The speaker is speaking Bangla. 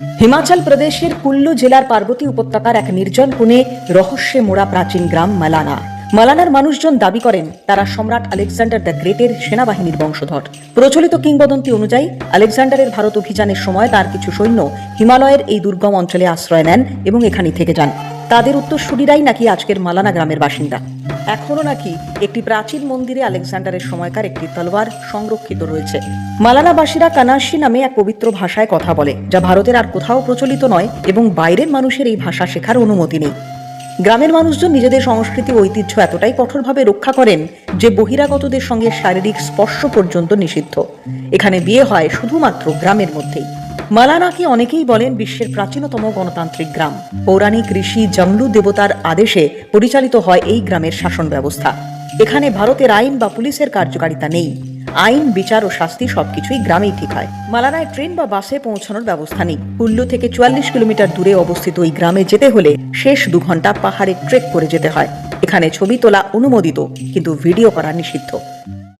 হিমাচল প্রদেশের কুল্লু জেলার পার্বতী উপত্যকার এক নির্জন কোণে রহস্যে মোড়া প্রাচীন গ্রাম মালানা। মালানার মানুষজন দাবি করেন, তারা সম্রাট আলেকজান্ডার দ্য গ্রেটের সেনাবাহিনীর বংশধর। প্রচলিত কিংবদন্তি অনুযায়ী, আলেকজান্ডারের ভারত অভিযানের সময় তার কিছু সৈন্য হিমালয়ের এই দুর্গম অঞ্চলে আশ্রয় নেন এবং এখানেই থেকে যান। তাদের উত্তরসূরিরাই নাকি আজকের মালানা গ্রামের বাসিন্দা। এখনও নাকি একটি প্রাচীন মন্দিরে আলেকজান্ডারের সময়কার একটি তলোয়ার সংরক্ষিত রয়েছে। মালানাবাসীরা কানাসি নামে এক পবিত্র ভাষায় কথা বলে, যা ভারতের আর কোথাও প্রচলিত নয় এবং বাইরের মানুষের এই ভাষা শেখার অনুমতি নেই। গ্রামের মানুষজন নিজেদের সংস্কৃতি ঐতিহ্য এতটাই কঠোরভাবে রক্ষা করেন যে বহিরাগতদের সঙ্গে শারীরিক স্পর্শ পর্যন্ত নিষিদ্ধ। এখানে বিয়ে হয় শুধুমাত্র গ্রামের মধ্যেই। মালানাকে অনেকেই বলেন বিশ্বের প্রাচীনতম গণতান্ত্রিক গ্রাম। পৌরাণিক ঋষি জমলু দেবতার আদেশে পরিচালিত হয় এই গ্রামের শাসন ব্যবস্থা। এখানে ভারতের আইন বা পুলিশের কার্যকারিতা নেই। আইন, বিচার ও শাস্তি সবকিছুই গ্রামেই ঠিক হয়। মালানায় ট্রেন বা বাসে পৌঁছানোর ব্যবস্থা নেই। কুল্লু থেকে চুয়াল্লিশ কিলোমিটার দূরে অবস্থিত ওই গ্রামে যেতে হলে শেষ দু ঘণ্টা পাহাড়ে ট্রেক করে যেতে হয়। এখানে ছবি তোলা অনুমোদিত, কিন্তু ভিডিও করা নিষিদ্ধ।